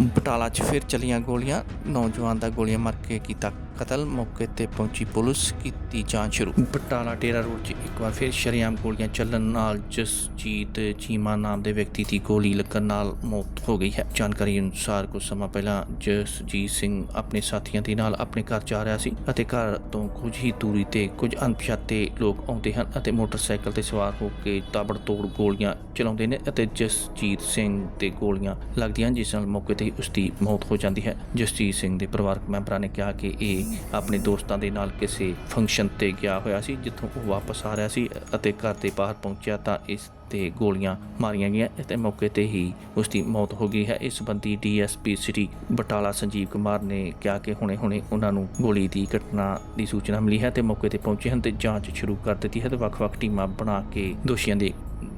ਬਟਾਲਾ 'ਚ ਫਿਰ ਚਲੀਆਂ ਗੋਲੀਆਂ। ਨੌਜਵਾਨ ਦਾ ਗੋਲੀਆਂ ਮਾਰ ਕੇ ਕੀਤਾ ਕਤਲ ਮੌਕੇ ਤੇ ਪਹੁੰਚੀ ਪੁਲਿਸ, ਕੀਤੀ ਜਾਂਚ ਸ਼ੁਰੂ। ਬਟਾਲਾ ਟੇਰਾ ਰੋਡ 'ਚ ਇੱਕ ਵਾਰ ਫਿਰ ਸ਼ਰੇਆਮ ਗੋਲੀਆਂ ਚੱਲਣ ਨਾਲ ਜਸਜੀਤ ਚੀਮਾ ਨਾਮ ਦੇ ਵਿਅਕਤੀ ਦੀ ਗੋਲੀ ਲੱਗਣ ਨਾਲ ਮੌਤ ਹੋ ਗਈ ਹੈ। ਜਾਣਕਾਰੀ ਅਨੁਸਾਰ ਕੁਝ ਸਮਾਂ ਪਹਿਲਾਂ ਜਸਜੀਤ ਸਿੰਘ ਆਪਣੇ ਸਾਥੀਆਂ ਦੇ ਨਾਲ ਆਪਣੇ ਘਰ ਜਾ ਰਿਹਾ ਸੀ ਅਤੇ ਘਰ ਤੋਂ ਕੁਝ ਹੀ ਦੂਰੀ ਤੇ ਕੁਝ ਅਣਪਛਾਤੇ ਲੋਕ ਆਉਂਦੇ ਹਨ ਅਤੇ ਮੋਟਰਸਾਈਕਲ ਤੇ ਸਵਾਰ ਹੋ ਕੇ ਤਾਬੜਤੋੜ ਗੋਲੀਆਂ ਚਲਾਉਂਦੇ ਨੇ ਅਤੇ ਜਸਜੀਤ ਸਿੰਘ ਤੇ ਗੋਲੀਆਂ ਲੱਗਦੀਆਂ ਜਿਸ ਨਾਲ ਮੌਕੇ ਤੇ ਹੀ ਉਸ ਦੀ ਮੌਤ ਹੋ ਜਾਂਦੀ ਹੈ। ਜਸਜੀਤ ਸਿੰਘ ਦੇ ਪਰਿਵਾਰਕ ਮੈਂਬਰਾਂ ਨੇ ਕਿਹਾ ਕਿ ਇਹ ਆਪਣੇ ਦੋਸਤਾਂ ਦੇ ਨਾਲ ਕਿਸੇ ਫੰਕਸ਼ਨ ਤੇ ਗਿਆ ਹੋਇਆ ਸੀ, ਜਿੱਥੋਂ ਉਹ ਵਾਪਸ ਆ ਰਿਹਾ ਸੀ ਅਤੇ ਘਰ ਦੇ ਬਾਹਰ ਪਹੁੰਚਿਆ ਤਾਂ ਇਸ ਤੇ ਗੋਲੀਆਂ ਮਾਰੀਆਂ ਗਈਆਂ ਅਤੇ ਮੌਕੇ ਤੇ ਹੀ ਉਸ ਦੀ ਮੌਤ ਹੋ ਗਈ ਹੈ। ਇਸ ਸੰਬੰਧੀ ਡੀਐਸਪੀ ਸਿਟੀ ਬਟਾਲਾ ਸੰਜੀਵ ਕੁਮਾਰ ਨੇ ਕਿਹਾ ਕਿ ਹੁਣੇ-ਹੁਣੇ ਉਹਨਾਂ ਨੂੰ ਗੋਲੀ ਦੀ ਘਟਨਾ ਦੀ ਸੂਚਨਾ ਮਿਲੀ ਹੈ ਤੇ ਮੌਕੇ ਤੇ ਪਹੁੰਚੇ ਹਨ ਤੇ ਜਾਂਚ ਸ਼ੁਰੂ ਕਰ ਦਿੱਤੀ ਹੈ ਤੇ ਵੱਖ-ਵੱਖ ਟੀਮਾਂ ਬਣਾ ਕੇ ਦੋਸ਼ੀਆਂ ਦੀ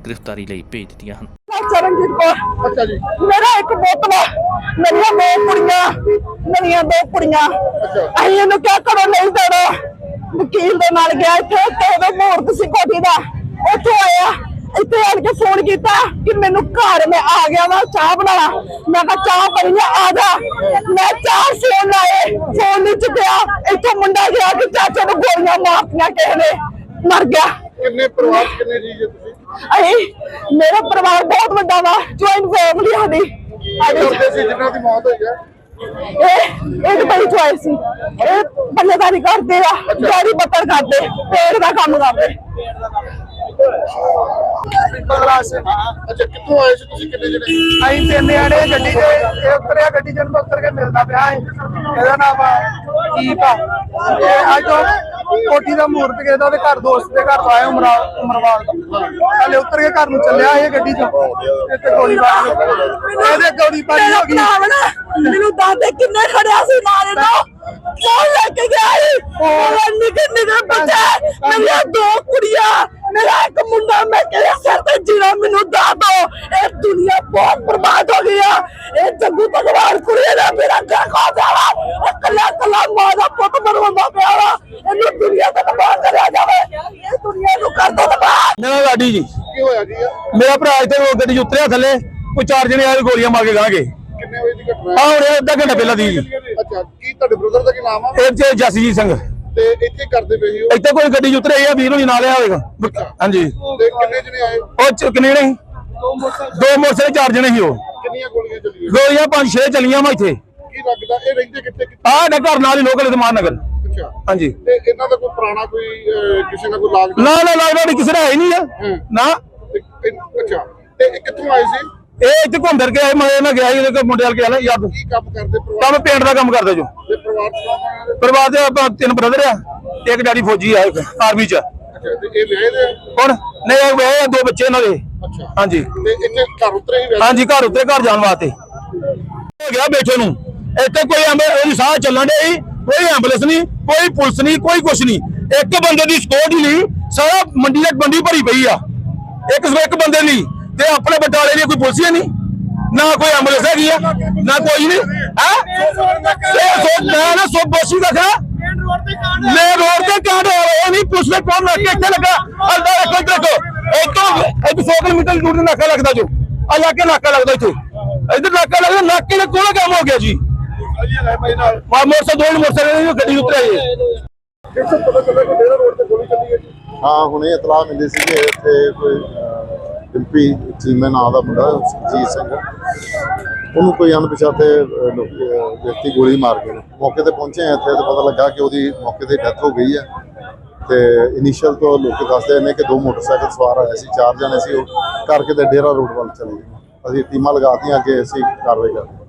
ਗ੍ਰਿਫਤਾਰੀ ਲਈ ਭੇਜ ਦਿੱਤੀਆਂ ਹਨ। ਚਰਨਜੀਤ ਕੌਰ। ਅੱਛਾ ਜੀ। ਮੇਰਾ ਇੱਕ ਵਾ। ਮੇਰੀਆਂ ਦੋ ਕੁੜੀਆਂ ਮੇਰੀਆਂ ਦੋ ਕੁੜੀਆਂ। ਅਸੀਂ ਇਹਨੂੰ ਕਿਹਾ ਕਰੋ ਨਹੀਂ ਦੇਣਾ। ਵਕੀਲ ਦੇ ਨਾਲ ਗਿਆ ਇੱਥੇ ਤੇ ਉਹਦਾ ਮੂਰਤ ਸੀ ਕੋਠੀ ਦਾ। ਉੱਥੋਂ ਆਇਆ। ਇੱਥੇ ਆਣ ਕੇ ਫੋਨ ਕੀਤਾ ਕਿ ਮੈਨੂੰ ਘਰ ਮੈਂ ਆ ਗਿਆ ਵਾ ਚਾਹ ਬਣਾ ਮੈਂ ਕਿਹਾ ਚਾਹ ਬਣੀ ਆ ਜਾ। ਮੈਂ ਚਾਰ ਫੋਨ ਲਾਏ ਫੋਨ ਨਹੀਂ ਚੁੱਕਿਆ। ਇੱਥੋਂ ਮੁੰਡਾ ਗਿਆ ਕਿ ਚਾਚਾ ਨੂੰ ਗੋਲੀਆਂ ਮਾਰਤੀਆਂ ਕਿਸੇ ਨੇ। ਮਰ ਗਿਆ। ਕਿੰਨੇ ਪਰਿਵਾਰ ਕਿੰਨੇ ਜੇ ਤੁਸੀਂ? ਅਸੀਂ ਮੇਰਾ ਪਰਿਵਾਰ ਬਹੁਤ ਵੱਡਾ ਵਾ ਜੁਆਇੰਟ ਫੈਮਿਲੀ ਸਾਡੀ। ਸੀ ਜਿਨ੍ਹਾਂ ਦੀ ਮੌਤ ਹੋਈ ਹੈ? ਇਹ ਇਹ ਬੜੀ ਚੁਆਇਸ ਸੀ। ਇਹ ਬੱਲੇਦਾਰੀ ਕਰਦੇ ਆ ਗਾੜੀ ਬੱਤਰ ਕਰਦੇ ਪੇੜ ਦਾ ਕੰਮ ਕਰਦੇ। ਅੱਛਾ ਕਿੱਥੋਂ ਆਏ ਸੀ ਤੁਸੀਂ ਕਿੰਨੇ ਜਿਹੜੇ ਅਸੀਂ ਤਿੰਨ ਆੜੇ ਗੱਡੀ 'ਚ ਇਹ ਉਤਰਿਆ ਗੱਡੀ 'ਚ ਨੂੰ ਉਤਰ ਕੇ ਮਿਲਦਾ ਪਿਆ ਇਹਦਾ ਨਾਮ ਆ ਕੀਪ ਆ ਇਹ ਅੱਜ ਕੋਠੀ ਦਾ ਮੂਰਤ ਕਿਸੇ ਦਾ ਉਹਦੇ ਘਰ ਦੋਸਤ ਦੇ ਘਰ ਆਇਆ ਉਮਰਾ ਉਮਰਵਾਲ ਹਲੇ ਉਤਰ ਕੇ ਘਰ ਨੂੰ ਚੱਲਿਆ ਇਹ ਗੱਡੀ 'ਚ। ਇੱਥੇ ਗੋਲੀ ਬਾਰੀ ਇਹਦੇ ਗੋਲੀ ਬਾਰੀ ਮੇਰਾ ਹੋ ਗਈ। ਮੈਨੂੰ ਦਾਦੇ ਕਿੰਨੇ ਖੜਿਆ ਸੀ ਨਾਲ ਇਹਨੂੰ ਕੌਣ ਲੈ ਕੇ ਗਿਆ ਸੀ? ਮੇਰਾ ਨਿੱਕੇ ਨਿੱਕੇ ਬੱਚੇ ਮੇਰੀਆਂ ਦੋ ਕੁੜੀਆਂ ਮੇਰਾ ਇੱਕ ਮੁੰਡਾ ਮੈਂ ਕਿਹੜੇ ਸਿਰ ਤੇ ਜੀਣਾ ਮੈਨੂੰ ਦੱਸ ਦੋ। ਇਹ ਦੁਨੀਆ ਬਹੁਤ ਬਰਬਾਦ ਹੋ ਗਈ ਆ। ਇਹ ਜੱਗੂ ਭਗਵਾਨ ਕੁੜੀ ਦਾ ਮੇਰਾ ਘਰ ਖਾ ਜਾਵਾ ਇਹ ਕੱਲਾ ਕੱਲਾ ਮਾਂ ਦਾ ਪੁੱਤ ਮਰਵਾਉਂਦਾ ਪਿਆ ਵਾ। ਦੁਨੀਆ ਤੋਂ ਤਬਾਹ ਕਰਿਆ ਜਾਵੇ। ਇਹ ਦੁਨੀਆ ਨੂੰ ਕਰ ਦੋ ਤਬਾਹ। ਮੇਰਾ ਲਾਡੀ ਜੀ। ਕੀ ਹੋਇਆ ਜੀ? ਇਹ? ਮੇਰਾ ਭਰਾ ਇੱਥੇ ਉਹ ਗੱਡੀ 'ਚ ਉਤਰਿਆ ਥੱਲੇ ਕੋਈ ਚਾਰ ਜਣੇ ਆਏ ਗੋਲੀਆਂ ਮਾਰ ਕੇ ਗਾਂਗੇ ਕਿੰਨੇ ਵਜੇ ਦੀ ਘਟਨਾ ਆ ਹੁਣ ਇਹ ਅੱਧਾ ਘੰਟਾ ਪਹਿਲਾਂ ਦੀ ਜੀ। ਹੈ ਅੱਛਾ ਕੀ ਤੁਹਾਡੇ ਬ੍ਰਦਰ ਦਾ ਕੀ ਨਾਮ ਆ? ਇਹ ਚ ਜਸਜੀਤ ਸਿੰਘ। ਤੇ ਇੱਥੇ ਕਰਦੇ ਪਏ ਸੀ ਉਹ? ਇੱਥੇ ਕੋਈ ਗੱਡੀ 'ਚ ਉਤਰੇ ਆ ਵੀਰ ਨੂੰ ਨਾਲ ਆ ਹੋਵੇਗਾ ਹਾਂਜੀ। ਤੇ ਕਿੰਨੇ ਜਣੇ ਆਏ? ਉਹ ਚ ਕਿੰਨੇ ਨੇ ਦੋ ਮੋਟਰਸਾਈਕਲ ਚਾਰ ਜਣੇ ਸੀ ਉਹ। ਕਿੰਨੀਆਂ ਗੋਲੀਆਂ ਚੱਲੀਆਂ? ਗੋਲੀਆਂ ਪੰਜ ਛੇ ਚੱਲੀਆਂ ਵਾ ਇੱਥੇ। ਕੀ ਲੱਗਦਾ? ਇਹ ਰਹਿੰਦੇ ਕਿੱਥੇ ਕਿੱਥੇ? ਆਹ ਨਾ ਘਰ ਨਾਲ ਹੀ ਲੋਕਲ ਇਤਮਾਨ ਨਗਰ। ਅੱਛਾ ਹਾਂਜੀ। ਤੇ ਇਹਨਾਂ ਦਾ ਕੋਈ ਪੁਰਾਣਾ ਕੋਈ ਅਹ, ਕਿਸੇ ਨਾਲ ਕੋਈ ਲਾਗ ਨਾ ਨਾ ਲੱਗਦਾ ਨਹੀਂ ਕਿਸੇ ਦਾ ਹੈ ਹੀ ਨਹੀਂ ਆ। ਹੂੰ। ਨਾ। ਤੇ ਇਹ- ਅੱਛਾ। ਤੇ ਇਹ ਕਿੱਥੋਂ ਆਏ ਸੀ? ਇਹ ਇੱਥੇ ਘੁੰਮ ਫਿਰ ਕੇ ਆਏ ਮੈਂ ਇਹਨਾਂ ਗਿਆ ਸੀ ਇਹਦੇ ਕੋਲ ਮੁੰਡੇ ਵਾਲ ਗਿਆ ਨਾ ਯਾਦ। ਕੀ ਕੰਮ ਕਰਦੇ ਪਰਿਵਾਰ? ਕੰਮ ਪੇਂਟ ਦਾ ਕੰਮ ਕਰਦਾ ਜੋ। ਦੇ ਪਰਿਵਾਰ ਚ ਕੌਣ ਕੌਣ ਹੈ? ਪਰਿਵਾਰ ਦੇ ਆਪਾਂ ਤਿੰਨ ਬ੍ਰਦਰ ਆ ਤੇ ਇੱਕ ਡੈਡੀ ਫੌਜੀ ਆ ਆਰਮੀ ਚ। ਅੱਛਾ ਤੇ ਇਹ ਵਿਆਹੇ ਦੇ? ਆ? ਹੁਣ ਨਹੀਂ ਇਹ ਦੋ ਬੱਚੇ ਇਹਨਾਂ ਦੇ। ਅੱਛਾ। ਹਾਂਜੀ। ਤੇ ਇੱਥੇ ਘਰ ਉਤਰੇ ਹੀ ਵੈਸੇ ਹਾਂਜੀ ਘਰ ਉੱਤੇ ਘਰ ਜਾਣ ਵਾਸਤੇ। ਹੋ ਗਿਆ ਬੈਠੇ ਨੂੰ। ਇੱਥੇ ਕੋਈ ਉਹਦੀ ਸਾਹ ਚੱਲਣ ਦੇ ਕੋਈ ਐਂਬੂਲੈਂਸ ਨਹੀਂ ਕੋਈ ਪੁਲਿਸ ਨਹੀਂ ਕੋਈ ਕੁਛ ਨਹੀਂ। ਇੱਕ ਬੰਦੇ ਦੀ ਸਕਿਉਰਟੀ ਨਹੀਂ ਸਾਰਾ ਮੰਡੀ ਤੱਕ ਮੰਡੀ ਭਰੀ ਪਈ ਆ। ਇੱਕ ਇੱਕ ਬੰਦੇ ਲਈ ਤੇ ਆਪਣੇ ਬਟਾਲੇ ਲਈ ਕੋਈ ਪੁਲਿਸ ਹੀ ਨਹੀਂ। ਨਾ ਕੋਈ ਐਂਬੂਲੈਂਸ ਹੈਗੀ ਆ ਨਾ ਕੋਈ ਨਹੀਂ। ਹੈ? ਸੋ ਮੈਂ ਨਾ ਸੋ ਬੋਸੀ ਦਾ ਖਾ ਮੈਂ ਰੋਡ ਤੇ ਕਾਂਡ ਹੋ ਰਿਹਾ ਨਹੀਂ ਪੁਲਿਸ ਨੇ ਕੌਣ ਲੱਗ ਕੇ ਇੱਥੇ ਲੱਗਾ। ਅੱਲਾ ਰੱਖੋ ਰੱਖੋ। ਇੱਥੋਂ ਇੱਥੇ 100 ਕਿਲੋਮੀਟਰ ਦੂਰ ਤੇ ਨਾਕਾ ਲੱਗਦਾ ਜੋ। ਆ ਲਾਕੇ ਨਾਕਾ ਲੱਗਦਾ ਇੱਥੇ। ਇੱਧਰ ਨਾਕਾ ਲੱਗਦਾ ਨਾਕੇ ਦਾ ਕੋਲ ਕੰਮ ਹੋ ਗਿਆ ਜੀ। ਮਾ ਮੋਟਰ ਦੋ ਮੋਟਰਸਾਈਕਲ ਦੀ ਗੱਡੀ ਉਤਰਿਆ ਜੀ ਕਿੱਥੇ ਪਤਾ ਚੱਲਿਆ ਕਿ ਡੇਰਾ ਰੋਡ ਤੇ ਗੋਲੀ ਚੱਲੀ ਹੈ ਜੀ? ਹਾਂ ਹੁਣੇ ਇਤਲਾਹ ਮਿਲੀ ਸੀ ਕਿ ਇੱਥੇ ਕੋਈ ਡਿੰਪੀ ਚੀਮੇ ਨਾਂ ਦਾ ਮੁੰਡਾ ਜੀਤ ਸਿੰਘ ਉਹਨੂੰ ਕੋਈ ਅਣਪਛਾਤੇ ਵਿਅਕਤੀ ਗੋਲੀ ਮਾਰ ਨੇ। ਮੌਕੇ ਤੇ ਪਹੁੰਚੇ ਹਾਂ ਇੱਥੇ ਤਾਂ ਪਤਾ ਲੱਗਾ ਕਿ ਉਹਦੀ ਮੌਕੇ ਤੇ ਡੈਥ ਹੋ ਗਈ ਹੈ। ਤੇ ਇਨੀਸ਼ੀਅਲ ਤੋਂ ਲੋਕ ਦੱਸਦੇ ਨੇ ਕਿ ਦੋ ਮੋਟਰਸਾਈਕਲ ਸਵਾਰ ਆਏ ਸੀ ਚਾਰ ਜਣੇ ਸੀ ਉਹ ਕਰਕੇ ਤੇ ਡੇਰਾ ਰੋਡ ਵੱਲ ਚਲੇ ਗਏ ਅਸੀਂ ਟੀਮਾਂ ਲਗਾਤੀਆਂ ਕਿ ਅਸੀਂ ਕਾਰਵਾਈ ਕਰਦੇ